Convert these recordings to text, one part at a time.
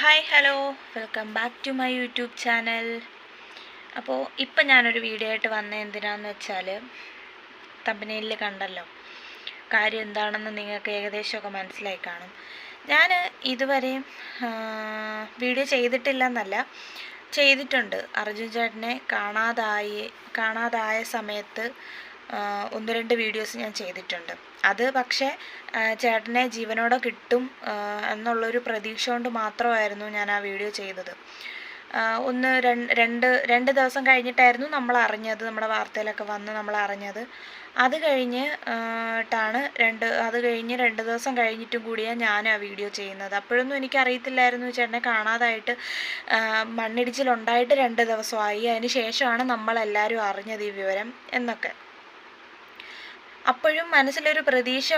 Hi hello. Welcome back to my YouTube channel. അപ്പോൾ ഇപ്പം ഞാനൊരു വീഡിയോ ആയിട്ട് വന്ന എന്തിനാന്ന് വെച്ചാൽ തമ്പനയിൽ കണ്ടല്ലോ. കാര്യം എന്താണെന്ന് നിങ്ങൾക്ക് ഏകദേശമൊക്കെ മനസ്സിലായി കാണും. ഞാൻ ഇതുവരെയും വീഡിയോ ചെയ്തിട്ടില്ല എന്നല്ല ചെയ്തിട്ടുണ്ട്. അർജുൻ ചേട്ടനെ കാണാതായി കാണാതായ സമയത്ത് ഒന്ന് രണ്ട് വീഡിയോസ് ഞാൻ ചെയ്തിട്ടുണ്ട്. അത് പക്ഷേ ചേട്ടനെ ജീവനോടെ കിട്ടും എന്നുള്ളൊരു പ്രതീക്ഷ കൊണ്ട് മാത്രമായിരുന്നു ഞാൻ ആ വീഡിയോ ചെയ്തത്. ഒന്ന് രണ്ട് രണ്ട് ദിവസം കഴിഞ്ഞിട്ടായിരുന്നു നമ്മൾ അറിഞ്ഞത് നമ്മുടെ വാർത്തയിലൊക്കെ വന്ന് നമ്മൾ അറിഞ്ഞത്. അത് കഴിഞ്ഞ് ട്ടാണ് രണ്ട് അത് കഴിഞ്ഞ് രണ്ട് ദിവസം കഴിഞ്ഞിട്ടും കൂടിയാണ് ഞാൻ ആ വീഡിയോ ചെയ്യുന്നത്. അപ്പോഴൊന്നും എനിക്ക് എനിക്കറിയത്തില്ലായിരുന്നു ചേട്ടനെ കാണാതായിട്ട് മണ്ണിടിച്ചിലുണ്ടായിട്ട് രണ്ട് ദിവസമായി. അതിന് ശേഷമാണ് നമ്മളെല്ലാവരും അറിഞ്ഞത് ഈ വിവരം എന്നൊക്കെ. അപ്പോഴും മനസ്സിലൊരു പ്രതീക്ഷ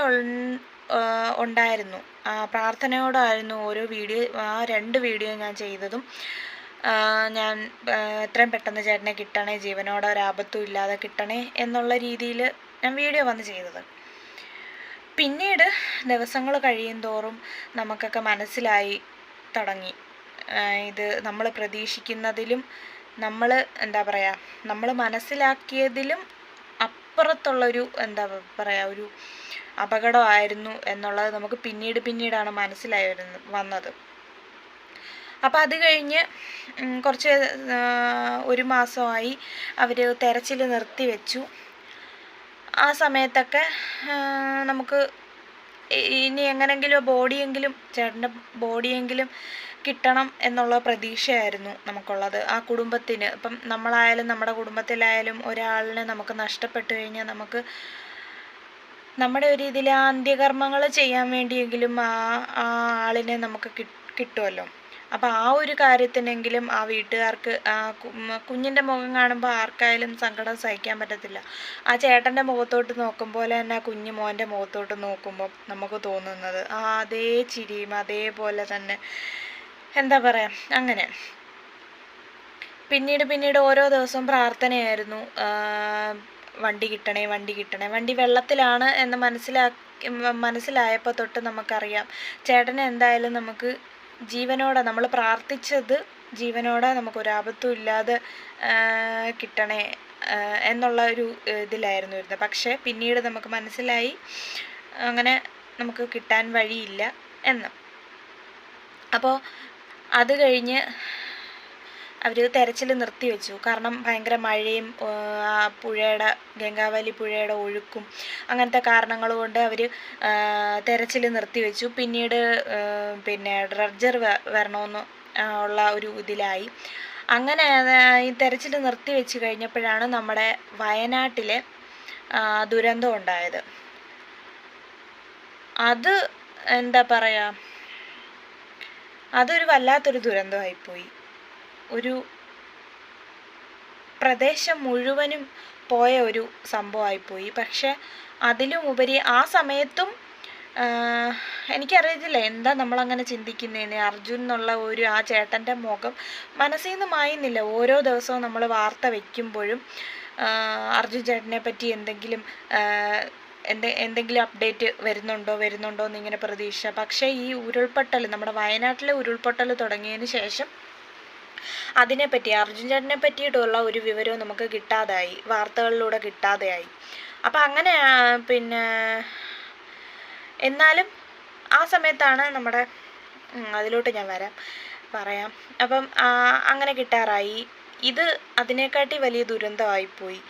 ഉണ്ടായിരുന്നു. പ്രാർത്ഥനയോടായിരുന്നു ഓരോ വീഡിയോ ആ രണ്ട് വീഡിയോ ഞാൻ ചെയ്തതും. ഞാൻ എത്രയും പെട്ടെന്ന് ചേട്ടനെ കിട്ടണേ ജീവനോടെ ഒരാപത്തും ഇല്ലാതെ കിട്ടണേ എന്നുള്ള രീതിയിൽ ഞാൻ വീഡിയോ വന്ന് ചെയ്തത്. പിന്നീട് ദിവസങ്ങൾ കഴിയും തോറും നമുക്കൊക്കെ മനസ്സിലായി തുടങ്ങി. ഇത് നമ്മൾ പ്രതീക്ഷിക്കുന്നതിലും നമ്മൾ എന്താ പറയുക നമ്മൾ മനസ്സിലാക്കിയതിലും അപ്പുറത്തുള്ളൊരു എന്താ പറയുക ഒരു അപകടമായിരുന്നു എന്നുള്ളത് നമുക്ക് പിന്നീട് പിന്നീടാണ് മനസ്സിലായി വരുന്നത് വന്നത്. അപ്പോൾ അത് കഴിഞ്ഞ് കുറച്ച് ഒരു മാസമായി അവർ തെരച്ചിൽ നിർത്തി വെച്ചു. ആ സമയത്തൊക്കെ നമുക്ക് ഇനി എങ്ങനെങ്കിലും ബോഡിയെങ്കിലും ചേട്ടന്റെ ബോഡിയെങ്കിലും കിട്ടണം എന്നുള്ള പ്രതീക്ഷയായിരുന്നു നമുക്കുള്ളത്. ആ കുടുംബത്തിന്. ഇപ്പം നമ്മളായാലും നമ്മുടെ കുടുംബത്തിലായാലും ഒരാളിനെ നമുക്ക് നഷ്ടപ്പെട്ടു കഴിഞ്ഞാൽ നമുക്ക് നമ്മുടെ ഒരു ഇതിൽ അന്ത്യകർമ്മങ്ങൾ ചെയ്യാൻ വേണ്ടിയെങ്കിലും ആ ആ ആളിനെ നമുക്ക് കിട്ട് കിട്ടുമല്ലോ അപ്പോൾ ആ ഒരു കാര്യത്തിനെങ്കിലും ആ വീട്ടുകാർക്ക് ആ കുഞ്ഞിന്റെ മുഖം കാണുമ്പോൾ ആർക്കായാലും സങ്കടം സഹിക്കാൻ പറ്റത്തില്ല. ആ ചേട്ടന്റെ മുഖത്തോട്ട് നോക്കുമ്പോൾ തന്നെ ആ കുഞ്ഞു മോന്റെ മുഖത്തോട്ട് നോക്കുമ്പോൾ നമുക്ക് തോന്നുന്നത് ആ അതേ ചിരിയും അതേപോലെ തന്നെ എന്താ പറയാ? അങ്ങനെ. പിന്നീട് പിന്നീട് ഓരോ ദിവസവും പ്രാർത്ഥനയായിരുന്നു. വണ്ടി കിട്ടണേ വണ്ടി കിട്ടണേ. വണ്ടി വെള്ളത്തിലാണ് എന്ന് മനസ്സിലാക്കി മനസ്സിലായപ്പോൾ തൊട്ട് നമുക്കറിയാം. ചേട്ടനെ എന്തായാലും നമുക്ക് ജീവനോടെ നമ്മൾ പ്രാർത്ഥിച്ചത് ജീവനോടെ നമുക്കൊരാപത്തും ഇല്ലാതെ കിട്ടണേ എന്നുള്ള ഒരു ഇതിലായിരുന്നു ഇരുന്നത്. പക്ഷേ പിന്നീട് നമുക്ക് മനസ്സിലായി അങ്ങനെ നമുക്ക് കിട്ടാൻ വഴിയില്ല എന്ന്. അപ്പോൾ അത് കഴിഞ്ഞ് അവർ തെരച്ചിൽ നിർത്തിവെച്ചു കാരണം ഭയങ്കര മഴയും ആ, പുഴയുടെ ഗംഗാവലി പുഴയുടെ ഒഴുക്കും അങ്ങനത്തെ കാരണങ്ങൾ കൊണ്ട് അവർ തെരച്ചിൽ നിർത്തിവെച്ചു പിന്നീട് പിന്നെ ഡ്രഡ്ജർ വരണമെന്ന് ഉള്ള ഒരു ഇതിലായി. അങ്ങനെ ഈ തെരച്ചിൽ നിർത്തിവെച്ച് കഴിഞ്ഞപ്പോഴാണ് നമ്മുടെ വയനാട്ടിലെ ദുരന്തം ഉണ്ടായത്. അത് എന്താ പറയുക അതൊരു വല്ലാത്തൊരു ദുരന്തമായിപ്പോയി. ഒരു പ്രദേശം മുഴുവനും പോയ ഒരു സംഭവമായിപ്പോയി. പക്ഷെ അതിലും ഉപരി ആ സമയത്തും എനിക്കറിയത്തില്ല എന്താ നമ്മളങ്ങനെ ചിന്തിക്കുന്നതെന്ന് അർജുൻ എന്നുള്ള ഒരു ആ ചേട്ടന്റെ മുഖം മനസ്സിൽ നിന്ന് മായുന്നില്ല. ഓരോ ദിവസവും നമ്മൾ വാർത്ത വയ്ക്കുമ്പോഴും അർജുൻ ചേട്ടനെ പറ്റി എന്തെങ്കിലും എന്തെ എന്തെങ്കിലും അപ്ഡേറ്റ് വരുന്നുണ്ടോ വരുന്നുണ്ടോ എന്നിങ്ങനെ പ്രതീക്ഷ. പക്ഷേ ഈ ഉരുൾപൊട്ടൽ നമ്മുടെ വയനാട്ടിലെ ഉരുൾപൊട്ടൽ തുടങ്ങിയതിന് ശേഷം അതിനെപ്പറ്റി അർജുൻ ചേട്ടനെ പറ്റിയിട്ടുള്ള ഒരു വിവരവും നമുക്ക് കിട്ടാതായി വാർത്തകളിലൂടെ കിട്ടാതെയായി. അപ്പം അങ്ങനെ പിന്നെ എന്നാലും ആ സമയത്താണ് നമ്മുടെ അതിലോട്ട് ഞാൻ വരാം പറയാം. അപ്പം അങ്ങനെ കിട്ടാറായി. ഇത് അതിനെക്കാട്ടി വലിയ ദുരന്തമായിപ്പോയി.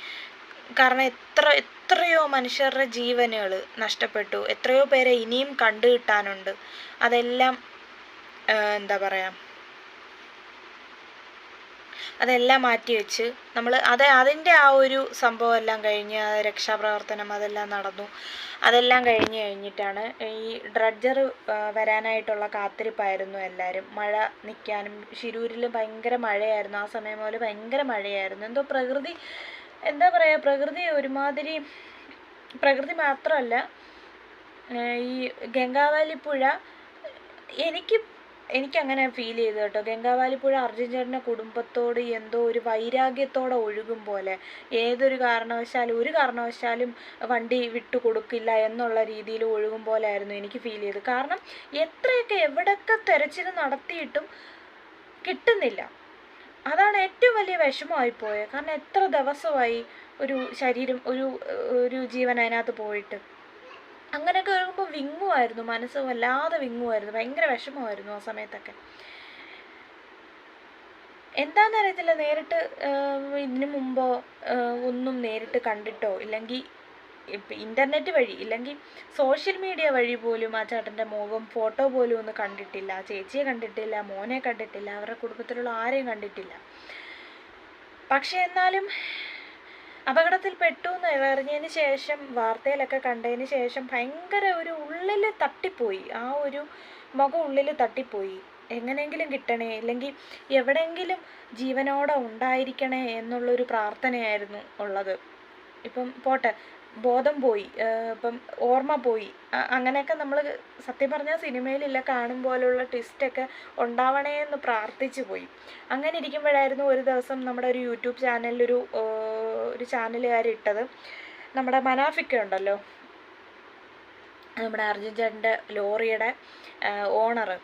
കാരണം എത്ര എത്രയോ മനുഷ്യരുടെ ജീവനുകൾ നഷ്ടപ്പെട്ടു. എത്രയോ പേരെ ഇനിയും കണ്ടു കിട്ടാനുണ്ട്. അതെല്ലാം എന്താ പറയാ? അതെല്ലാം മാറ്റി വെച്ച് നമ്മൾ അത് അതിന്റെ ആ ഒരു സംഭവം എല്ലാം കഴിഞ്ഞ് രക്ഷാപ്രവർത്തനം അതെല്ലാം നടന്നു. അതെല്ലാം കഴിഞ്ഞ് കഴിഞ്ഞിട്ടാണ് ഈ ഡ്രഡ്ജർ വരാനായിട്ടുള്ള കാത്തിരിപ്പായിരുന്നു എല്ലാവരും മഴ നിൽക്കാനും ശിരൂരിൽ ഭയങ്കര മഴയായിരുന്നു. ആ സമയം മുതൽ ഭയങ്കര മഴയായിരുന്നു. എന്തോ പ്രകൃതി എന്താ പറയുക പ്രകൃതി ഒരുമാതിരി പ്രകൃതി മാത്രമല്ല ഈ ഗംഗാവലി പുഴ എനിക്ക് എനിക്കങ്ങനെ ഫീൽ ചെയ്തു കേട്ടോ. ഗംഗാവാലിപ്പുഴ അർജുൻ കുടുംബത്തോട് എന്തോ ഒരു വൈരാഗ്യത്തോടെ ഒഴുകും പോലെ. ഏതൊരു കാരണവശാലും ഒരു കാരണവശാലും വണ്ടി വിട്ടു കൊടുക്കില്ല എന്നുള്ള രീതിയിൽ ഒഴുകും പോലെ ആയിരുന്നു എനിക്ക് ഫീൽ ചെയ്തത്. കാരണം എത്രയൊക്കെ എവിടെയൊക്കെ തെരച്ചിൽ നടത്തിയിട്ടും കിട്ടുന്നില്ല. അതാണ് ഏറ്റവും വലിയ വിഷമമായി പോയത്. കാരണം എത്ര ദിവസമായി ഒരു ശരീരം ഒരു ഒരു ജീവൻ അതിനകത്ത് പോയിട്ട്. അങ്ങനെയൊക്കെ വരുമ്പോൾ വിങ്ങുമായിരുന്നു മനസ്സ് വല്ലാതെ വിങ്ങുമായിരുന്നു. ഭയങ്കര വിഷമമായിരുന്നു ആ സമയത്തൊക്കെ. എന്താണെന്ന് അറിയത്തില്ല നേരിട്ട് ഇതിനു മുമ്പോ ഒന്നും നേരിട്ട് കണ്ടിട്ടോ? ഇല്ലെങ്കിൽ ഇന്റർനെറ്റ് വഴി ഇല്ലെങ്കിൽ സോഷ്യൽ മീഡിയ വഴി പോലും ആ ചേട്ടന്റെ മുഖം ഫോട്ടോ പോലും ഒന്ന് കണ്ടിട്ടില്ല. ചേച്ചിയെ കണ്ടിട്ടില്ല മോനെ കണ്ടിട്ടില്ല അവരുടെ കുടുംബത്തിലുള്ള ആരെയും കണ്ടിട്ടില്ല. പക്ഷെ എന്നാലും അപകടത്തിൽ പെട്ടു എന്ന് അറിഞ്ഞതിന് ശേഷം വാർത്തയിലൊക്കെ കണ്ടതിന് ശേഷം ഭയങ്കര ഒരു ഉള്ളിൽ തട്ടിപ്പോയി. ആ ഒരു മുഖം ഉള്ളിൽ തട്ടിപ്പോയി. എങ്ങനെയെങ്കിലും കിട്ടണേ അല്ലെങ്കിൽ എവിടെയെങ്കിലും ജീവനോടെ ഉണ്ടായിരിക്കണേ എന്നുള്ളൊരു പ്രാർത്ഥനയായിരുന്നു ഉള്ളത്. ഇപ്പം പോട്ടെ ബോധം പോയി. ഇപ്പം ഓർമ്മ പോയി. അങ്ങനെയൊക്കെ നമ്മൾ സത്യം പറഞ്ഞാൽ സിനിമയിലില്ല കാണും പോലുള്ള ട്വിസ്റ്റൊക്കെ ഉണ്ടാവണേ എന്ന് പ്രാർത്ഥിച്ചു പോയി. അങ്ങനെ ഇരിക്കുമ്പോഴായിരുന്നു ഒരു ദിവസം നമ്മുടെ ഒരു യൂട്യൂബ് ചാനലിലൊരു ഒരു ചാനലുകാർ ഇട്ടത്. നമ്മുടെ മനാഫിക്ക ഉണ്ടല്ലോ. നമ്മുടെ അർജുൻ ലോറിയുടെ ഓണർ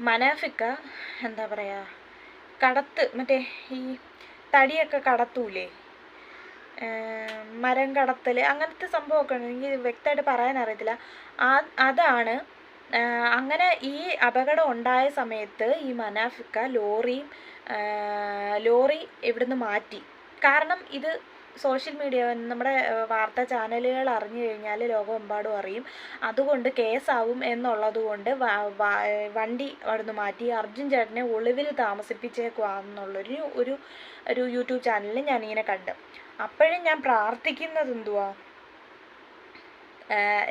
മനാഫിക്ക എന്താ പറയുക കടത്ത് മറ്റേ ഈ തടിയൊക്കെ കടത്തൂലേ? മരം കടത്തൽ അങ്ങനത്തെ സംഭവമൊക്കെ ഉണ്ട്. എനിക്ക് വ്യക്തമായിട്ട് പറയാൻ അറിയത്തില്ല. അതാണ് അങ്ങനെ ഈ അപകടം ഉണ്ടായ സമയത്ത് ഈ മനാഫിക്ക ലോറി ലോറി ഇവിടുന്ന് മാറ്റി. കാരണം ഇത് സോഷ്യൽ മീഡിയ നമ്മുടെ വാർത്താ ചാനലുകൾ അറിഞ്ഞു കഴിഞ്ഞാൽ ലോകമെമ്പാടും അറിയും. അതുകൊണ്ട് കേസാവും എന്നുള്ളത് കൊണ്ട് വണ്ടി അവിടുന്ന് മാറ്റി. അർജുൻ ചേട്ടനെ ഒളിവിൽ താമസിപ്പിച്ചേക്കുവാന്നുള്ളൊരു ഒരു ഒരു യൂട്യൂബ് ചാനലിൽ ഞാനിങ്ങനെ കണ്ടു. അപ്പോഴും ഞാൻ പ്രാർത്ഥിക്കുന്നത് എന്തുവാ?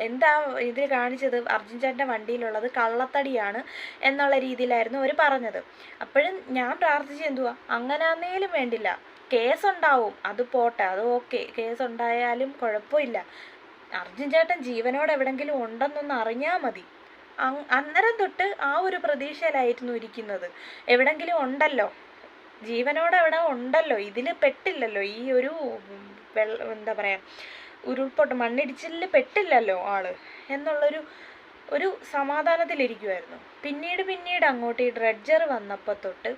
എന്താ ഇതിൽ കാണിച്ചത്? അർജുൻ ചേട്ടന്റെ വണ്ടിയിലുള്ളത് കള്ളത്തടിയാണ് എന്നുള്ള രീതിയിലായിരുന്നു അവർ പറഞ്ഞത്. അപ്പോഴും ഞാൻ പ്രാർത്ഥിച്ചത് എന്തുവാ? അങ്ങനാന്നേലും വേണ്ടില്ല. കേസുണ്ടാവും. അത് പോട്ടെ. അത് ഓക്കെ. കേസ് ഉണ്ടായാലും കുഴപ്പമില്ല. അർജുൻ ചേട്ടൻ ജീവനോടെ എവിടെങ്കിലും ഉണ്ടെന്നൊന്ന് അറിഞ്ഞാൽ മതി. അന്നേരം തൊട്ട് ആ ഒരു പ്രതീക്ഷയിലായിരുന്നു ഇരിക്കുന്നത്. എവിടെങ്കിലും ഉണ്ടല്ലോ. ജീവനോടെ അവിടെ ഉണ്ടല്ലോ? ഇതിൽ പെട്ടില്ലല്ലോ? ഈ ഒരു വെള്ള എന്താ പറയുക ഉരുൾപൊട്ട് മണ്ണിടിച്ചിലിൽ പെട്ടില്ലല്ലോ ആൾ? എന്നുള്ളൊരു ഒരു സമാധാനത്തിലിരിക്കുമായിരുന്നു പിന്നീട് പിന്നീട് അങ്ങോട്ട് ഈ ഡ്രഡ്ജർ വന്നപ്പോൾ തൊട്ട്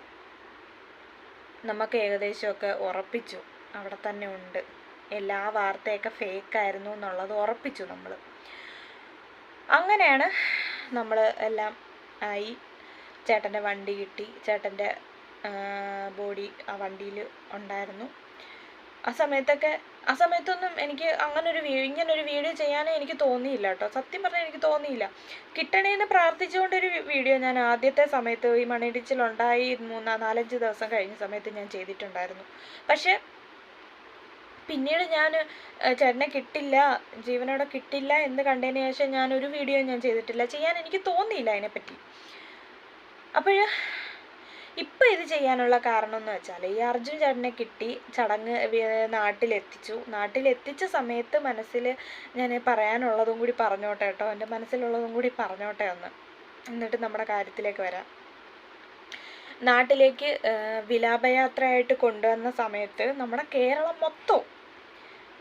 നമുക്ക് ഏകദേശമൊക്കെ ഉറപ്പിച്ചു. അവിടെ തന്നെ ഉണ്ട്. എല്ലാ വാർത്തയൊക്കെ ഫേക്കായിരുന്നു എന്നുള്ളത് ഉറപ്പിച്ചു നമ്മൾ അങ്ങനെയാണ് നമ്മൾ എല്ലാം ആയി. ചേട്ടന്റെ വണ്ടി കിട്ടി. ചേട്ടന്റെ ബോഡി ആ വണ്ടിയിൽ ഉണ്ടായിരുന്നു. ആ സമയത്തൊക്കെ ആ സമയത്തൊന്നും എനിക്ക് അങ്ങനൊരു ഇങ്ങനൊരു വീഡിയോ ചെയ്യാനേ എനിക്ക് തോന്നിയില്ല കേട്ടോ. സത്യം പറഞ്ഞാൽ എനിക്ക് തോന്നിയില്ല. കിട്ടണേന്ന് പ്രാർത്ഥിച്ചുകൊണ്ടൊരു വീഡിയോ ഞാൻ ആദ്യത്തെ സമയത്ത് ഈ മണ്ണിടിച്ചിലുണ്ടായി മൂന്നാ നാലഞ്ച് ദിവസം കഴിഞ്ഞ സമയത്ത് ഞാൻ ചെയ്തിട്ടുണ്ടായിരുന്നു. പക്ഷേ പിന്നീട് ഞാൻ ചേട്ടനെ കിട്ടില്ല ജീവനോടെ കിട്ടില്ല എന്ന് കണ്ടതിന് ശേഷം ഞാൻ ഒരു വീഡിയോ ഞാൻ ചെയ്തിട്ടില്ല. ചെയ്യാൻ എനിക്ക് തോന്നിയില്ല അതിനെപ്പറ്റി. അപ്പോൾ ഇപ്പം ഇത് ചെയ്യാനുള്ള കാരണം എന്ന് വെച്ചാൽ ഈ അർജുൻ ചേട്ടനെ കിട്ടി ചടങ്ങ് നാട്ടിലെത്തിച്ചു. നാട്ടിലെത്തിച്ച സമയത്ത് മനസ്സിൽ ഞാൻ പറയാനുള്ളതും കൂടി പറഞ്ഞോട്ടെ കേട്ടോ. എന്റെ മനസ്സിലുള്ളതും കൂടി പറഞ്ഞോട്ടെ ഒന്ന്. എന്നിട്ട് നമ്മുടെ കാര്യത്തിലേക്ക് വരാം. നാട്ടിലേക്ക് വിലാപയാത്രയായിട്ട് കൊണ്ടുവന്ന സമയത്ത് നമ്മുടെ കേരളം മൊത്തം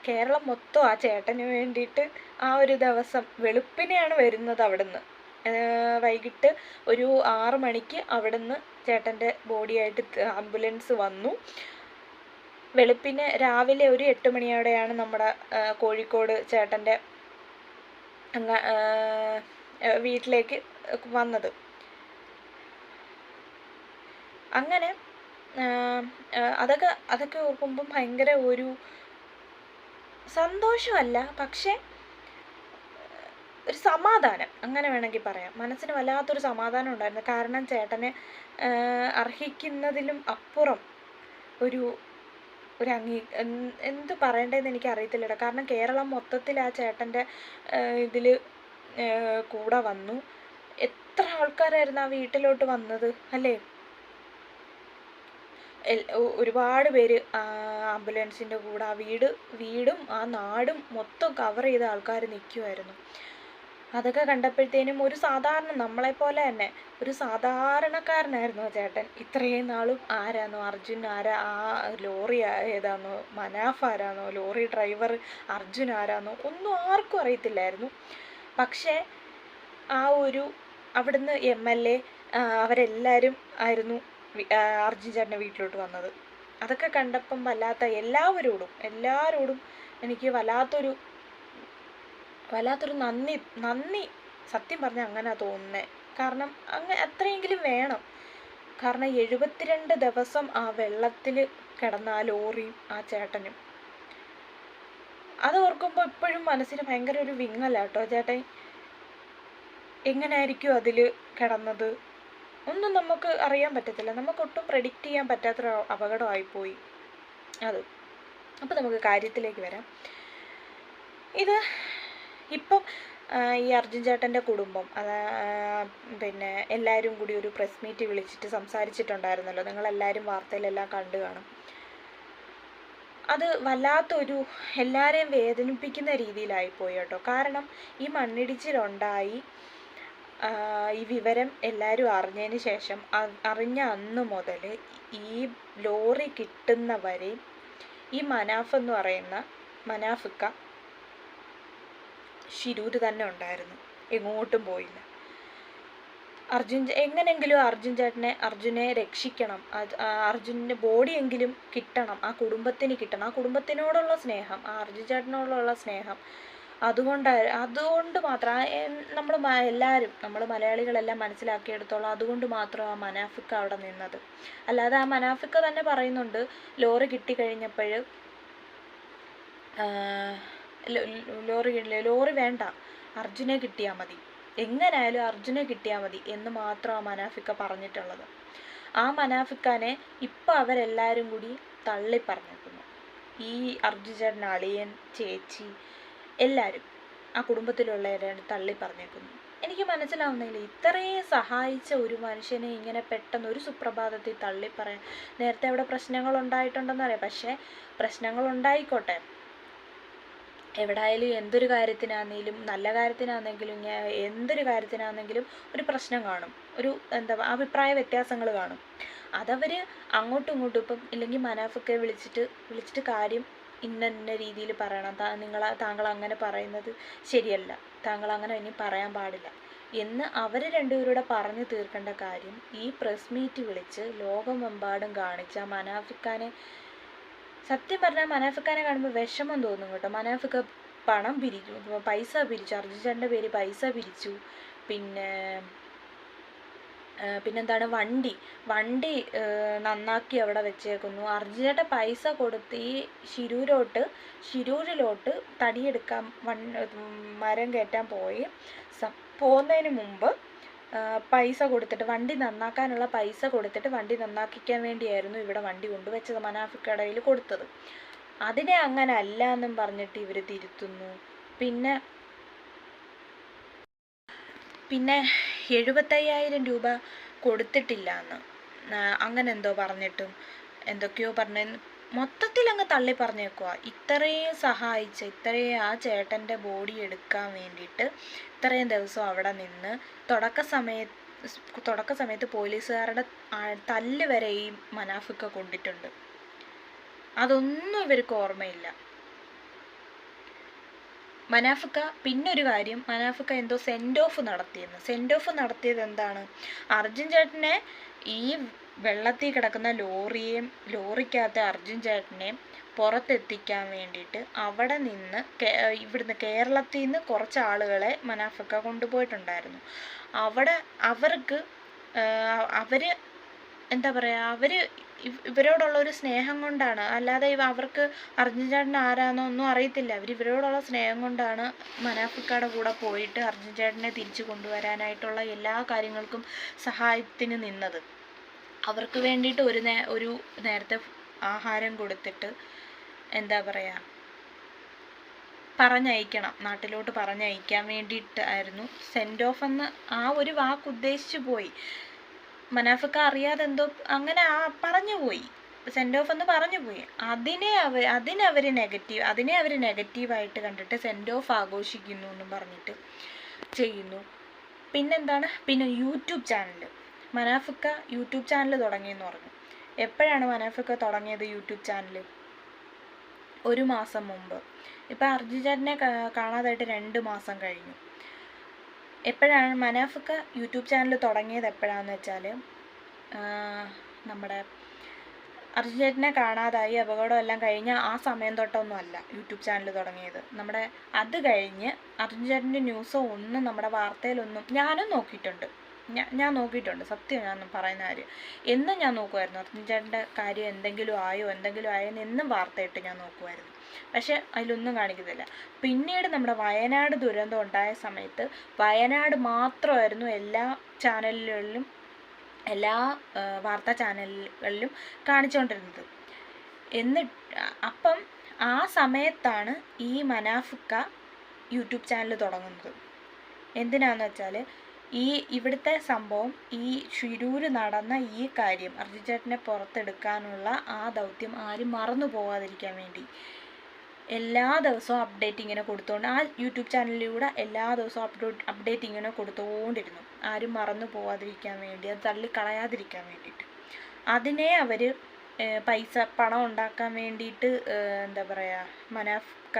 കേരളം മൊത്തം ആ ചേട്ടന് വേണ്ടിയിട്ട് ആ ഒരു ദിവസം വെളുപ്പിനെയാണ് വരുന്നത് അവിടുന്ന്. വൈകിട്ട് ഒരു ആറ് മണിക്ക് അവിടുന്ന് ചേട്ടന്റെ ബോഡിയായിട്ട് ആംബുലൻസ് വന്നു. വെളുപ്പിന് രാവിലെ ഒരു എട്ട് മണിയോടെയാണ് നമ്മുടെ കോഴിക്കോട് ചേട്ടന്റെ അങ്ങ വീട്ടിലേക്ക് വന്നത്. അങ്ങനെ അതൊക്കെ അതൊക്കെ ഓർക്കുമ്പം ഭയങ്കര ഒരു സന്തോഷമല്ല. പക്ഷേ ഒരു സമാധാനം. അങ്ങനെ വേണമെങ്കിൽ പറയാം. മനസ്സിന് വല്ലാത്തൊരു സമാധാനം ഉണ്ടായിരുന്നു. കാരണം ചേട്ടനെ അർഹിക്കുന്നതിലും അപ്പുറം ഒരു ഒരു അംഗീ എന്ത് പറയണ്ടേന്ന് എനിക്ക് അറിയത്തില്ലടാ. കാരണം കേരളം മൊത്തത്തിൽ ആ ചേട്ടന്റെ ഇതിൽ കൂടെ വന്നു. എത്ര ആൾക്കാരായിരുന്നു ആ വീട്ടിലോട്ട് വന്നത് അല്ലേ? ഒരുപാട് പേര് ആംബുലൻസിന്റെ കൂടെ ആ വീട് വീടും ആ നാടും മൊത്തം കവർ ചെയ്ത ആൾക്കാർ നിൽക്കുമായിരുന്നു അതൊക്കെ കണ്ടപ്പോഴത്തേനും ഒരു സാധാരണ നമ്മളെപ്പോലെ തന്നെ ഒരു സാധാരണക്കാരനായിരുന്നു ചേട്ടൻ. ഇത്രയും നാളും ആരാന്നോ അർജുൻ ആരാ ആ ലോറി ഏതാന്നോ മനാഫ് ആരാന്നോ ലോറി ഡ്രൈവർ അർജുൻ ആരാന്നോ ഒന്നും ആർക്കും അറിയത്തില്ലായിരുന്നു. പക്ഷേ ആ ഒരു അവിടുന്ന് എം എൽ എ അവരെല്ലാവരും ആയിരുന്നു അർജുൻ ചേട്ടന്റെ വീട്ടിലോട്ട് വന്നത്. അതൊക്കെ കണ്ടപ്പം വല്ലാത്ത എല്ലാവരോടും എല്ലാവരോടും എനിക്ക് വല്ലാത്തൊരു വല്ലാത്തൊരു നന്ദി നന്ദി സത്യം പറഞ്ഞാൽ അങ്ങനെ തോന്നുന്നത് കാരണം അങ്ങ് അത്രയെങ്കിലും വേണം. കാരണം എഴുപത്തിരണ്ട് ദിവസം ആ വെള്ളത്തിൽ കിടന്ന ആ ലോറിയും ആ ചേട്ടനും. അത് ഓർക്കുമ്പോൾ ഇപ്പോഴും മനസ്സിന് ഭയങ്കര ഒരു വിങ്ങല കേട്ടോ ചേട്ടൻ. എങ്ങനെയായിരിക്കും അതിൽ കിടന്നത്? ഒന്നും നമുക്ക് അറിയാൻ പറ്റത്തില്ല. നമുക്കൊട്ടും പ്രെഡിക്റ്റ് ചെയ്യാൻ പറ്റാത്തൊരു അപകടമായിപ്പോയി. അത്. അപ്പോൾ നമുക്ക് കാര്യത്തിലേക്ക് വരാം. ഇത് ഇപ്പം ഈ അർജുൻ ചേട്ടന്റെ കുടുംബം അത് പിന്നെ എല്ലാവരും കൂടി ഒരു പ്രസ് മീറ്റ് വിളിച്ചിട്ട് സംസാരിച്ചിട്ടുണ്ടായിരുന്നല്ലോ. നിങ്ങളെല്ലാവരും വാർത്തയിലെല്ലാം കണ്ടു കാണും. അത് വല്ലാത്തൊരു എല്ലാവരെയും വേദനിപ്പിക്കുന്ന രീതിയിലായിപ്പോയി കേട്ടോ. കാരണം ഈ മണ്ണിടിച്ചിലുണ്ടായി ഈ വിവരം എല്ലാവരും അറിഞ്ഞതിന് ശേഷം അറിഞ്ഞ അന്ന് മുതൽ ഈ ലോറി കിട്ടുന്നവരെ ഈ മനാഫ് എന്ന് പറയുന്ന മനാഫിക്ക ഷിരൂര് തന്നെ ഉണ്ടായിരുന്നു. എങ്ങോട്ടും പോയില്ല. അർജുൻ എങ്ങനെങ്കിലും അർജുൻ ചേട്ടനെ അർജുനെ രക്ഷിക്കണം. അർജുന്റെ ബോഡിയെങ്കിലും കിട്ടണം. ആ കുടുംബത്തിന് കിട്ടണം. ആ കുടുംബത്തിനോടുള്ള സ്നേഹം ആ അർജുൻ ചേട്ടനോടുള്ള സ്നേഹം. അതുകൊണ്ട് അതുകൊണ്ട് മാത്രം നമ്മൾ എല്ലാവരും നമ്മൾ മലയാളികളെല്ലാം മനസ്സിലാക്കിയെടുത്തോളം അതുകൊണ്ട് മാത്രം ആ മനാഫിക്ക അവിടെ നിന്നത്. അല്ലാതെ ആ മനാഫിക്ക തന്നെ പറയുന്നുണ്ട് ലോറി കിട്ടിക്കഴിഞ്ഞപ്പോൾ ലോറി ലോറി വേണ്ട. അർജുനെ കിട്ടിയാൽ മതി. എങ്ങനെയായാലും അർജുനെ കിട്ടിയാൽ മതി എന്ന് മാത്രം ആ മനാഫിക്ക പറഞ്ഞിട്ടുള്ളത്. ആ മനാഫിക്കാനെ ഇപ്പം അവരെല്ലാവരും കൂടി തള്ളി പറഞ്ഞേക്കുന്നു ഈ അർജുൻ ചേട്ടൻ അളിയൻ ചേച്ചി എല്ലാവരും ആ കുടുംബത്തിലുള്ളവരെ തള്ളി പറഞ്ഞേക്കുന്നു എനിക്ക് മനസ്സിലാവുന്നില്ല ഇത്രയും സഹായിച്ച ഒരു മനുഷ്യനെ ഇങ്ങനെ പെട്ടെന്ന് ഒരു സുപ്രഭാതത്തിൽ തള്ളി പറയാൻ നേരത്തെ അവിടെ പ്രശ്നങ്ങൾ ഉണ്ടായിട്ടുണ്ടെന്നറിയാം പക്ഷേ പ്രശ്നങ്ങൾ ഉണ്ടായിക്കോട്ടെ. എവിടായാലും എന്തൊരു കാര്യത്തിനാണെങ്കിലും നല്ല കാര്യത്തിനാണെങ്കിലും എന്തൊരു കാര്യത്തിനാണെങ്കിലും ഒരു പ്രശ്നം കാണും. ഒരു എന്താ അഭിപ്രായ വ്യത്യാസങ്ങൾ കാണും. അതവർ അങ്ങോട്ടും ഇങ്ങോട്ടും ഇപ്പം ഇല്ലെങ്കിൽ മനാഫൊക്കെ വിളിച്ചിട്ട് വിളിച്ചിട്ട് കാര്യം ഇന്ന ഇന്ന രീതിയിൽ പറയണം. താ നിങ്ങൾ താങ്കൾ അങ്ങനെ പറയുന്നത് ശരിയല്ല. താങ്കൾ അങ്ങനെ ഇനി പറയാൻ പാടില്ല. എന്ന് അവർ രണ്ടുപേരൂടെ പറഞ്ഞു തീർക്കേണ്ട കാര്യം ഈ പ്രസ് മീറ്റ് വിളിച്ച് ലോകമെമ്പാടും കാണിച്ച മനാഫിക്കാനെ സത്യം പറഞ്ഞാൽ മനാഫിക്കാനെ കാണുമ്പോൾ വിഷമം തോന്നും കേട്ടോ. മനാഫിക്ക പണം പിരിച്ചു. പൈസ പിരിച്ചു. അർജുന്റെ പേര് പൈസ പിരിച്ചു. പിന്നെ പിന്നെന്താണ്? വണ്ടി. വണ്ടി നന്നാക്കി അവിടെ വെച്ചേക്കുന്നു. അർജുനയുടെ പൈസ കൊടുത്ത് ഈ ശിരൂരോട്ട് ശിരൂരിലോട്ട് തടിയെടുക്കാൻ വൺ മരം കയറ്റാൻ പോയി. പോകുന്നതിന് മുമ്പ് പൈസ കൊടുത്തിട്ട് വണ്ടി നന്നാക്കാനുള്ള പൈസ കൊടുത്തിട്ട് വണ്ടി നന്നാക്കിക്കാൻ വേണ്ടിയായിരുന്നു ഇവിടെ വണ്ടി കൊണ്ടുവച്ചത് മനാഫിക്കടയിൽ കൊടുത്തത്. അതിനെ അങ്ങനെ അല്ല എന്നും പറഞ്ഞിട്ട് ഇവർ തിരുത്തുന്നു. പിന്നെ പിന്നെ എഴുപത്തയ്യായിരം രൂപ കൊടുത്തിട്ടില്ല എന്ന്. അങ്ങനെ എന്തോ പറഞ്ഞിട്ടും എന്തൊക്കെയോ പറഞ്ഞ മൊത്തത്തിൽ അങ്ങ് തള്ളി പറഞ്ഞേക്കുക ഇത്രയും സഹായിച്ച ഇത്രയും ആ ചേട്ടന്റെ ബോഡി എടുക്കാൻ വേണ്ടിയിട്ട് ഇത്രയും ദിവസം അവിടെ നിന്ന് തുടക്ക സമയത്ത് തുടക്ക സമയത്ത് പോലീസുകാരുടെ തല്ല് വരെ ഈ മനാഫിക്ക കൊണ്ടിട്ടുണ്ട്. അതൊന്നും ഇവർക്ക് ഓർമ്മയില്ല. മനാഫിക്ക പിന്നൊരു കാര്യം മനാഫിക്ക എന്തോ സെൻഡ് ഓഫ് നടത്തിയെന്ന്. സെൻഡ് ഓഫ് നടത്തിയത് എന്താണ്? അർജുൻ ചേട്ടനെ ഈ വെള്ളത്തിൽ കിടക്കുന്ന ലോറിയെയും ലോറിക്കകത്തെ അർജുൻ ചേട്ടനെയും പുറത്തെത്തിക്കാൻ വേണ്ടിയിട്ട് അവിടെ നിന്ന് ഇവിടുന്ന് കേരളത്തിൽ നിന്ന് കുറച്ച് ആളുകളെ മനാഫക്ക കൊണ്ടുപോയിട്ടുണ്ടായിരുന്നു. അവിടെ അവർക്ക് അവർ എന്താ പറയുക അവർ ഇവരോടുള്ള ഒരു സ്നേഹം കൊണ്ടാണ് അല്ലാതെ അവർക്ക് അർജുൻ ചേട്ടൻ ആരാന്നോ ഒന്നും അറിയത്തില്ല. അവർ ഇവരോടുള്ള സ്നേഹം കൊണ്ടാണ് മനാഫിക്കയുടെ കൂടെ പോയിട്ട് അർജുൻ ചേട്ടനെ തിരിച്ചു കൊണ്ടുവരാനായിട്ടുള്ള എല്ലാ കാര്യങ്ങൾക്കും സഹായത്തിന് നിന്നത്. അവർക്ക് വേണ്ടിയിട്ട് ഒരു നേ ഒരു നേരത്തെ ആഹാരം കൊടുത്തിട്ട് എന്താ പറയുക പറഞ്ഞയക്കണം. നാട്ടിലോട്ട് പറഞ്ഞയക്കാൻ വേണ്ടിയിട്ടായിരുന്നു. സെൻഡ് ഓഫ് എന്ന് ആ ഒരു വാക്ക് ഉദ്ദേശിച്ചു പോയി. മനാഫിക്ക അറിയാതെ എന്തോ അങ്ങനെ ആ പറഞ്ഞു പോയി. സെൻഡ് ഓഫ് എന്ന് പറഞ്ഞു പോയി. അതിനെ അവ അതിനെ അവർ നെഗറ്റീവ് അതിനെ അവർ നെഗറ്റീവായിട്ട് കണ്ടിട്ട് സെൻഡ് ഓഫ് ആഘോഷിക്കുന്നു എന്നും പറഞ്ഞിട്ട് ചെയ്യുന്നു. പിന്നെന്താണ്? പിന്നെ യൂട്യൂബ് ചാനൽ മനാഫിക്ക യൂട്യൂബ് ചാനൽ തുടങ്ങിയെന്ന് പറഞ്ഞു. എപ്പോഴാണ് മനാഫിക്ക തുടങ്ങിയത് യൂട്യൂബ് ചാനൽ ഒരു മാസം മുമ്പ്. ഇപ്പം അർജുൻ കാണാതായിട്ട് രണ്ട് മാസം കഴിഞ്ഞു. എപ്പോഴാണ് മനാഫിക്ക യൂട്യൂബ് ചാനൽ തുടങ്ങിയത് എപ്പോഴാണെന്ന് വെച്ചാൽ നമ്മുടെ അർജുൻ കാണാതായി അപകടം എല്ലാം കഴിഞ്ഞ ആ സമയം തൊട്ടൊന്നും അല്ല യൂട്യൂബ് ചാനൽ തുടങ്ങിയത്. നമ്മുടെ അത് കഴിഞ്ഞ് അർജുൻ ന്യൂസോ ഒന്നും നമ്മുടെ വാർത്തയിലൊന്നും ഞാനും നോക്കിയിട്ടുണ്ട്. ഞാൻ ഞാൻ നോക്കിയിട്ടുണ്ട്. സത്യം ഞാൻ പറയുന്ന കാര്യം. എന്നും ഞാൻ നോക്കുമായിരുന്നു അർജുൻചേട്ടന്റെ കാര്യം എന്തെങ്കിലും ആയോ എന്തെങ്കിലും ആയോ എന്ന് എന്നും വാർത്തയിട്ട് ഞാൻ നോക്കുമായിരുന്നു പക്ഷെ അതിലൊന്നും കാണിക്കുന്നില്ല. പിന്നീട് നമ്മുടെ വയനാട് ദുരന്തം ഉണ്ടായ സമയത്ത് വയനാട് മാത്രമായിരുന്നു എല്ലാ ചാനലുകളിലും എല്ലാ വാർത്താ ചാനലുകളിലും കാണിച്ചുകൊണ്ടിരുന്നത്. എന്നിട്ട് അപ്പം ആ സമയത്താണ് ഈ മനാഫുക്ക യൂട്യൂബ് ചാനൽ തുടങ്ങുന്നത്. എന്തിനാന്ന് വെച്ചാൽ ഈ ഇവിടുത്തെ സംഭവം ഈ ഷിരൂർ നടന്ന ഈ കാര്യം അർജുചേട്ടനെ പുറത്തെടുക്കാനുള്ള ആ ദൗത്യം ആരും മറന്നു പോകാതിരിക്കാൻ വേണ്ടി. എല്ലാ ദിവസവും അപ്ഡേറ്റ് ഇങ്ങനെ കൊടുത്തുകൊണ്ട് ആ യൂട്യൂബ് ചാനലിലൂടെ എല്ലാ ദിവസവും അപ്ഡേറ്റ് അപ്ഡേറ്റ് ഇങ്ങനെ കൊടുത്തുകൊണ്ടിരുന്നു ആരും മറന്നു പോകാതിരിക്കാൻ വേണ്ടി അത് തള്ളിക്കളയാതിരിക്കാൻ വേണ്ടിയിട്ട്. അതിനെ അവർ പൈസ പണം ഉണ്ടാക്കാൻ വേണ്ടിയിട്ട് എന്താ പറയുക മനാഫ്ക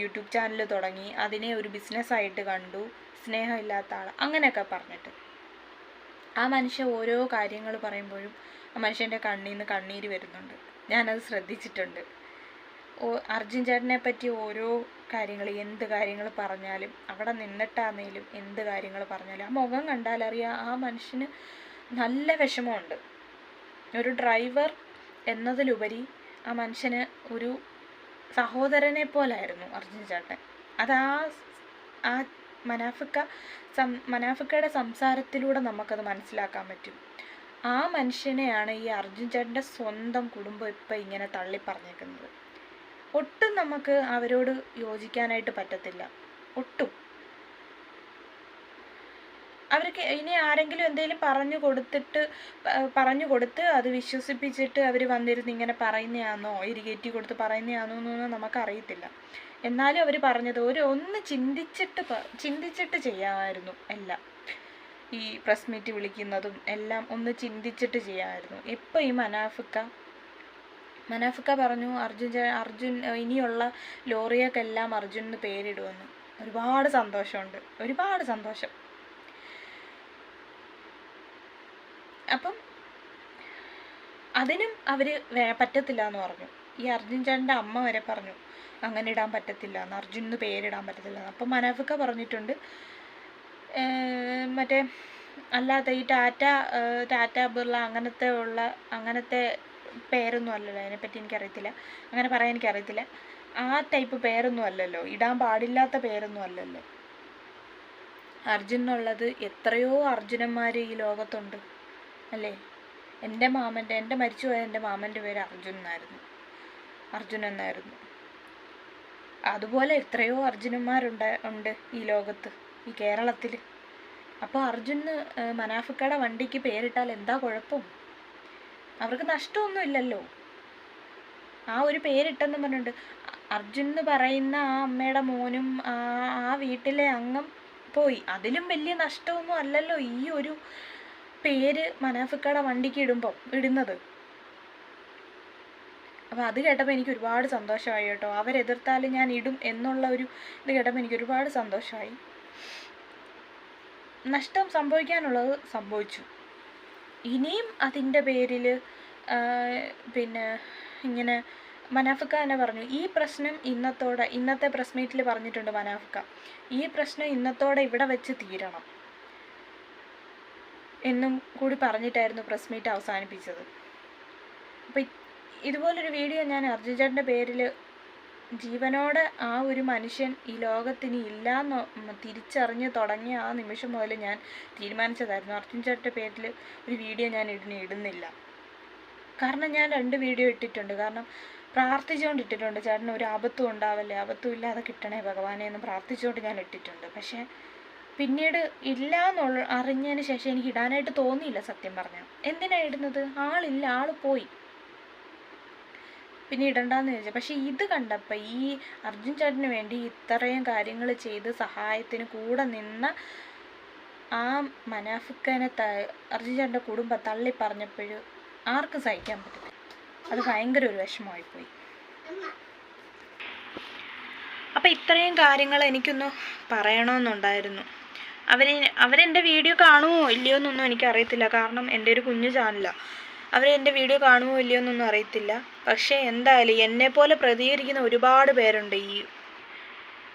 യൂട്യൂബ് ചാനൽ തുടങ്ങി. അതിനെ ഒരു ബിസിനസ്സായിട്ട് കണ്ടു. സ്നേഹമില്ലാത്ത ആൾ അങ്ങനെയൊക്കെ പറഞ്ഞിട്ട്. ആ മനുഷ്യ ഓരോ കാര്യങ്ങൾ പറയുമ്പോഴും ആ മനുഷ്യന്റെ കണ്ണിൽ നിന്ന് കണ്ണീര് വരുന്നുണ്ട്. ഞാനത് ശ്രദ്ധിച്ചിട്ടുണ്ട്. ഓ അർജുൻ ചേട്ടനെ പറ്റി ഓരോ കാര്യങ്ങൾ എന്ത് കാര്യങ്ങൾ പറഞ്ഞാലും അവിടെ നിന്നിട്ടാന്നേലും എന്ത് കാര്യങ്ങൾ പറഞ്ഞാലും ആ മുഖം കണ്ടാലറിയാം ആ മനുഷ്യന് നല്ല വിഷമമുണ്ട്. ഒരു ഡ്രൈവർ എന്നതിലുപരി ആ മനുഷ്യന് ഒരു സഹോദരനെ പോലായിരുന്നു അർജുൻ ചേട്ടൻ. അത് ആ മനാഫിക്ക സം മനാഫിക്കയുടെ സംസാരത്തിലൂടെ നമുക്കത് മനസ്സിലാക്കാൻ പറ്റും. ആ മനുഷ്യനെയാണ് ഈ അർജുൻ ചേട്ടന്റെ സ്വന്തം കുടുംബം ഇപ്പം ഇങ്ങനെ തള്ളി പറഞ്ഞേക്കുന്നത് ഒട്ടും നമുക്ക് അവരോട് യോജിക്കാനായിട്ട് പറ്റത്തില്ല. ഒട്ടും. അവർക്ക് ഇനി ആരെങ്കിലും എന്തെങ്കിലും പറഞ്ഞു കൊടുത്തിട്ട് പറഞ്ഞു കൊടുത്ത് അത് വിശ്വസിപ്പിച്ചിട്ട് അവർ വന്നിരുന്ന് ഇങ്ങനെ പറയുന്നതാണോ ഇരികേറ്റി കൊടുത്ത് പറയുന്നതാണോ എന്നൊന്നും നമുക്കറിയത്തില്ല. എന്നാലും അവർ പറഞ്ഞത് ഒരു ഒന്ന് ചിന്തിച്ചിട്ട് ചിന്തിച്ചിട്ട് ചെയ്യാമായിരുന്നു എല്ലാം. ഈ പ്രസ് മീറ്റ് വിളിക്കുന്നതും എല്ലാം ഒന്ന് ചിന്തിച്ചിട്ട് ചെയ്യാമായിരുന്നു. ഇപ്പോൾ ഈ മനാഫിക്ക? മനാഫിക്ക പറഞ്ഞു അർജുൻ അർജുൻ ഇനിയുള്ള ലോറിയക്കെല്ലാം അർജുൻ എന്ന് പേരിടുമെന്ന്. ഒരുപാട് സന്തോഷമുണ്ട്. ഒരുപാട് സന്തോഷം. അപ്പം അതിനും അവർ പറ്റത്തില്ല എന്ന് പറഞ്ഞു. ഈ അർജുൻ ചേട്ടന്റെ അമ്മ വരെ പറഞ്ഞു അങ്ങനെ ഇടാൻ പറ്റത്തില്ല എന്ന് അർജുൻ എന്ന് പേരിടാൻ പറ്റത്തില്ല അപ്പം മനാഫിക്ക പറഞ്ഞിട്ടുണ്ട് മറ്റേ അല്ലാതെ ഈ ടാറ്റ ടാറ്റ ബിർള അങ്ങനത്തെ ഉള്ള അങ്ങനത്തെ പേരൊന്നും അല്ലല്ലോ അതിനെപ്പറ്റി എനിക്കറിയത്തില്ല. അങ്ങനെ പറയാൻ എനിക്കറിയത്തില്ല. ആ ടൈപ്പ് പേരൊന്നും അല്ലല്ലോ ഇടാൻ പാടില്ലാത്ത പേരൊന്നും അല്ലല്ലോ. അർജുൻ എന്നുള്ളത് എത്രയോ അർജുനന്മാർ ഈ ലോകത്തുണ്ട് അല്ലേ? എന്റെ മാമന്റെ എന്റെ മരിച്ചുപോയ എന്റെ മാമന്റെ പേര് അർജുൻ എന്നായിരുന്നു. അർജുൻ എന്നായിരുന്നു. അതുപോലെ എത്രയോ അർജുനന്മാരുണ്ട് ഉണ്ട് ഈ ലോകത്ത് ഈ കേരളത്തിൽ അപ്പോൾ അർജുന് മനാഫക്കട വണ്ടിക്ക് പേരിട്ടാൽ എന്താ കുഴപ്പം? അവർക്ക് നഷ്ടമൊന്നും ഇല്ലല്ലോ. ആ ഒരു പേരിട്ടെന്ന് പറഞ്ഞിട്ടുണ്ട്. അർജുൻ എന്ന് പറയുന്ന ആ അമ്മയുടെ മോനും ആ ആ വീട്ടിലെ അംഗം പോയി. അതിലും വലിയ നഷ്ടമൊന്നും അല്ലല്ലോ ഈ ഒരു പേര് മനാഫിക്കയുടെ വണ്ടിക്ക് ഇടുമ്പോൾ ഇടുന്നത്. അപ്പോൾ അത് കേട്ടപ്പോൾ എനിക്ക് ഒരുപാട് സന്തോഷമായി കേട്ടോ. അവരെതിർത്താലും ഞാൻ ഇടും എന്നുള്ള ഒരു ഇത് കേട്ടപ്പോൾ എനിക്ക് ഒരുപാട് സന്തോഷമായി. നഷ്ടം സംഭവിക്കാനുള്ളത് സംഭവിച്ചു. ഇനിയും അതിന്റെ പേരിൽ പിന്നെ ഇങ്ങനെ മനാഫിക്ക തന്നെ പറഞ്ഞു. ഈ പ്രശ്നം ഇന്നത്തോടെ ഇന്നത്തെ പ്രസ് മീറ്റിൽ പറഞ്ഞിട്ടുണ്ട് മനാഫിക്ക. ഈ പ്രശ്നം ഇന്നത്തോടെ ഇവിടെ വെച്ച് തീരണം എന്നും കൂടി പറഞ്ഞിട്ടായിരുന്നു പ്രസ് മീറ്റ് അവസാനിപ്പിച്ചത്. അപ്പോൾ ഇതുപോലൊരു വീഡിയോ ഞാൻ അർജുചേട്ടന്റെ പേരിൽ ജീവനോടെ ആ ഒരു മനുഷ്യൻ ഈ ലോകത്തിന് ഇല്ലാന്ന് തിരിച്ചറിഞ്ഞ് തുടങ്ങിയ ആ നിമിഷം മുതൽ ഞാൻ തീരുമാനിച്ചതായിരുന്നു. അർജുൻ ചേട്ടന്റെ പേരിൽ ഒരു വീഡിയോ ഞാൻ ഇടുന്ന ഇടുന്നില്ല. കാരണം ഞാൻ രണ്ട് വീഡിയോ ഇട്ടിട്ടുണ്ട്. കാരണം പ്രാർത്ഥിച്ചുകൊണ്ട് ഇട്ടിട്ടുണ്ട് ചേട്ടന് ഒരു അബദ്ധം ഉണ്ടാവല്ലേ? അബദ്ധം ഇല്ലാതെ കിട്ടണേ ഭഗവാനെ എന്ന് പ്രാർത്ഥിച്ചുകൊണ്ട് ഞാൻ ഇട്ടിട്ടുണ്ട്. പക്ഷേ പിന്നീട് ഇല്ല എന്നുള്ള അറിഞ്ഞതിന് ശേഷം എനിക്ക് ഇടാനായിട്ട് തോന്നിയില്ല സത്യം പറഞ്ഞാൽ. എന്തിനാണ് ഇടുന്നത്? ആളില്ല. ആൾ പോയി. പിന്നെ ഇടണ്ടെന്ന് വിചാരിച്ചു പക്ഷേ ഇത് കണ്ടപ്പോൾ ഈ അർജുൻ ചേട്ടന് വേണ്ടി ഇത്രയും കാര്യങ്ങൾ ചെയ്ത് സഹായത്തിന് കൂടെ നിന്ന ആ മനാഫിക്കനെ ത അർജുൻ ചേട്ടന്റെ കുടുംബം തള്ളി പറഞ്ഞപ്പോൾ ആർക്കും സഹിക്കാൻ പറ്റില്ല അത് ഭയങ്കര ഒരു വിഷമമായിപ്പോയി അപ്പോൾ ഇത്രയും കാര്യങ്ങൾ എനിക്കൊന്ന് പറയണമെന്നുണ്ടായിരുന്നു. അവരെ അവരെന്റെ വീഡിയോ കാണുമോ ഇല്ലയോ എന്നൊന്നും എനിക്കറിയത്തില്ല. കാരണം എന്റെ ഒരു കുഞ്ഞു ചാനലാണ് അവരെന്റെ വീഡിയോ കാണുമോ ഇല്ലയോ എന്നൊന്നും അറിയത്തില്ല. പക്ഷേ എന്തായാലും എന്നെപ്പോലെ പ്രതികരിക്കുന്ന ഒരുപാട് പേരുണ്ട് ഈ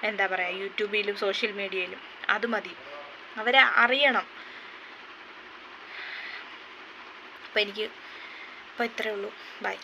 എന്താ പറയുക യൂട്യൂബിലും സോഷ്യൽ മീഡിയയിലും. അത് മതി. അവരെ അറിയണം. അപ്പം എനിക്ക് അപ്പോൾ ഇത്രയേ ഉള്ളൂ. ബൈ.